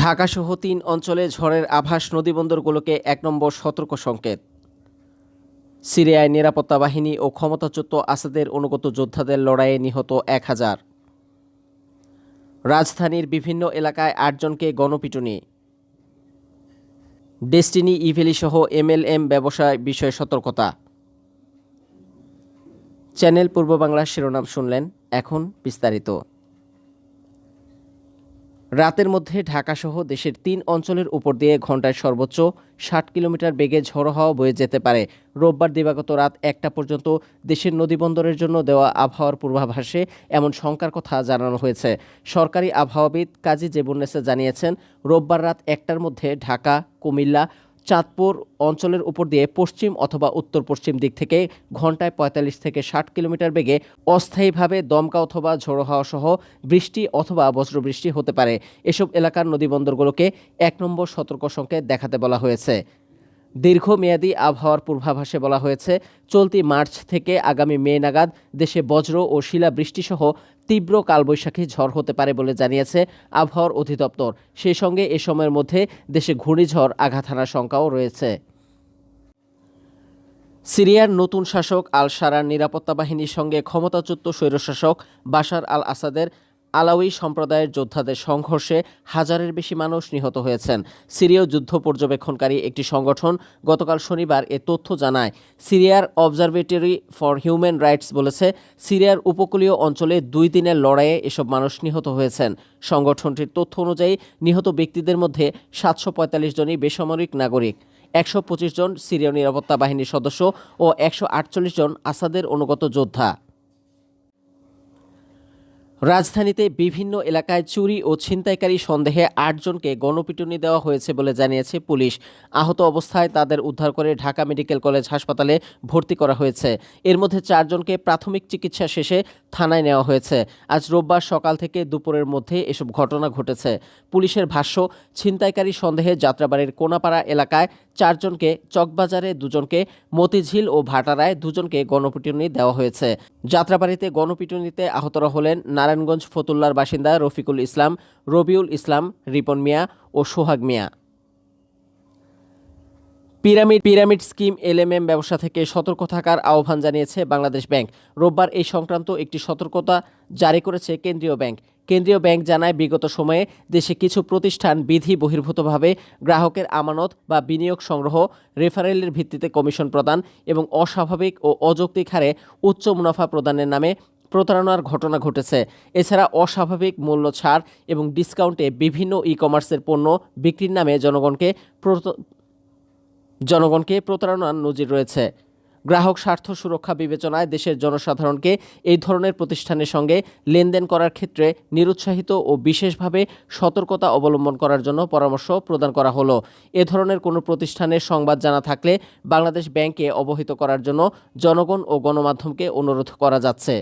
ঢাকাসহ তিন অঞ্চলে ঝড়ের আভাস নদীবন্দরগুলোকে এক নম্বর সতর্ক সংকেত। সিরিয়ায় নিরাপত্তা বাহিনী ও ক্ষমতাচ্যুত আসাদের অনুগত যোদ্ধাদের লড়াইয়ে নিহত এক হাজার। রাজধানীর বিভিন্ন এলাকায় আটজনকে গণপিটুনি। ডেস্টিনি ইভেলি সহ এমএলএম ব্যবসায় বিষয়ে সতর্কতা। চ্যানেল পূর্ব বাংলার শিরোনাম শুনলেন, এখন বিস্তারিত। রাতের মধ্যে ঢাকাসহ দেশের তিন অঞ্চলের উপর দিয়ে ঘন্টায় সর্বোচ্চ ষাট কিলোমিটার বেগে ঝড়ো হাওয়া বয়ে যেতে পারে। রোববার দিবাগত রাত একটা পর্যন্ত দেশের নদীবন্দরের জন্য দেওয়া আবহাওয়ার পূর্বাভাসে এমন শঙ্কার কথা জানানো হয়েছে। সরকারি আবহাওয়াবিদ কাজী জেবুন্নেসা জানিয়েছেন, রোববার রাত একটার মধ্যে ঢাকা, কুমিল্লা চাঁদপুর অঞ্চলের উপর দিয়ে পশ্চিম অথবা উত্তর পশ্চিম দিক থেকে ঘন্টায় পঁয়তাল্লিশ থেকে ষাট কিলোমিটার বেগে অস্থায়ীভাবে দমকা অথবা ঝোড়ো হাওয়া সহ বৃষ্টি অথবা বজ্রবৃষ্টি হতে পারে। এসব এলাকার নদীবন্দরগুলোকে এক নম্বর সতর্ক সংকেত দেখাতে বলা হয়েছে। দীর্ঘমেয়াদী আবহাওয়ার পূর্বাভাসে বলা হয়েছে, চলতি মার্চ থেকে আগামী মে নাগাদ দেশে বজ্র ও শিলা বৃষ্টিসহ তীব্র কালবৈশাখী ঝড় হতে পারে বলে জানিয়েছে আবহাওয়ার অধিদপ্তর। সেই সঙ্গে এ সময়ের মধ্যে দেশে ঘূর্ণিঝড় আঘাত হানার শঙ্কাও রয়েছে। সিরিয়ার নতুন শাসক আল সারার নিরাপত্তা বাহিনীর সঙ্গে ক্ষমতাচ্যুত স্বৈরশাসক বাশার আল আসাদের আলাউই সম্প্রদায়ের যোদ্ধাদের সংঘর্ষে হাজারের বেশি মানুষ নিহত হয়েছেন। সিরীয় যুদ্ধ পর্যবেক্ষণকারী একটি সংগঠন গতকাল শনিবার এ তথ্য জানায়। সিরিয়ার অবজারভেটরি ফর হিউম্যান রাইটস বলেছে, সিরিয়ার উপকূলীয় অঞ্চলে দুই দিনের লড়াইয়ে এসব মানুষ নিহত হয়েছেন। সংগঠনটির তথ্য অনুযায়ী, নিহত ব্যক্তিদের মধ্যে সাতশো পঁয়তাল্লিশ জনই বেসামরিক নাগরিক, একশো পঁচিশ জন সিরীয় নিরাপত্তা বাহিনীর সদস্য ও একশো আটচল্লিশ জন আসাদের অনুগত যোদ্ধা। রাজধানীতে বিভিন্ন এলাকায় চুরি ও ছিনতাইকারী সন্দেহে আটজনকে গণপিটুনি দেওয়া হয়েছে বলে জানিয়েছে পুলিশ। আহত অবস্থায় তাদের উদ্ধার করে ঢাকা মেডিকেল কলেজ হাসপাতালে ভর্তি করা হয়েছে। এর মধ্যে চারজনকে প্রাথমিক চিকিৎসা শেষে থানায় নেওয়া হয়েছে। আজ রোববার সকাল থেকে দুপুরের মধ্যে এসব ঘটনা ঘটেছে। পুলিশের ভাষ্য, ছিনতাইকারী সন্দেহে যাত্রাবাড়ির কোনাপাড়া এলাকায় চারজনকে, চকবাজারে দুজনকে, মতিঝিল ও ভাটারায় দুজনকে গণপিটুনি দেওয়া হয়েছে। যাত্রাবাড়িতে গণপিটুনিতে আহতরা হলেন নারায়ণগঞ্জ ফতুল্লার বাসিন্দা রফিকুল ইসলাম, রবিউল ইসলাম, রিপন মিয়া ও Sohag Mia. Pyramid pyramid scheme LMM ব্যবসা থেকে সতর্ক থাকার আহ্বান জানিয়েছে বাংলাদেশ ব্যাংক। রোববার এই সংক্রান্ত একটি সতর্কতা জারি করেছে কেন্দ্রীয় ব্যাংক। কেন্দ্রীয় ব্যাংক জানায়, বিগত সময়ে দেশে কিছু প্রতিষ্ঠান বিধি বহির্ভূতভাবে গ্রাহকের আমানত বা বিনিয়োগ সংগ্রহ, রেফারেলের ভিত্তিতে কমিশন প্রদান এবং অস্বাভাবিক ও অযৌক্তিক হারে উচ্চ মুনাফা প্রদানের নামে প্রতারণার ঘটনা ঘটেছে। এছাড়া অস্বাভাবিক মূল্য ছাড় এবং ডিসকাউন্টে বিভিন্ন ই কমার্সের পণ্য বিক্রির নামে জনগণকে জনগণকে প্রতারণার নজির রয়েছে। গ্রাহক স্বার্থ সুরক্ষা বিবেচনায় দেশের জনসাধারণকে এই ধরনের প্রতিষ্ঠানের সঙ্গে লেনদেন করার ক্ষেত্রে নিরুৎসাহিত ও বিশেষভাবে সতর্কতা অবলম্বন করার জন্য পরামর্শ প্রদান করা হলো। এ ধরনের কোনো প্রতিষ্ঠানের সংবাদ জানা থাকলে বাংলাদেশ ব্যাংকে অবহিত করার জন্য জনগণ ও গণমাধ্যমকে অনুরোধ করা যাচ্ছে।